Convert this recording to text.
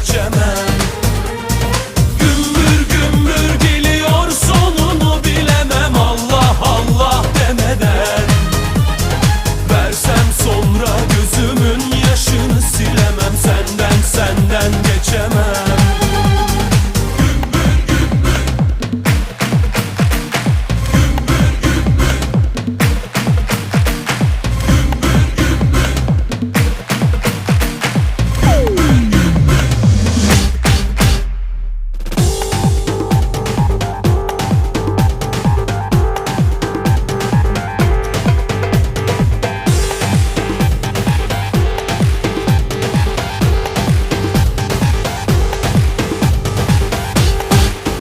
geçemem.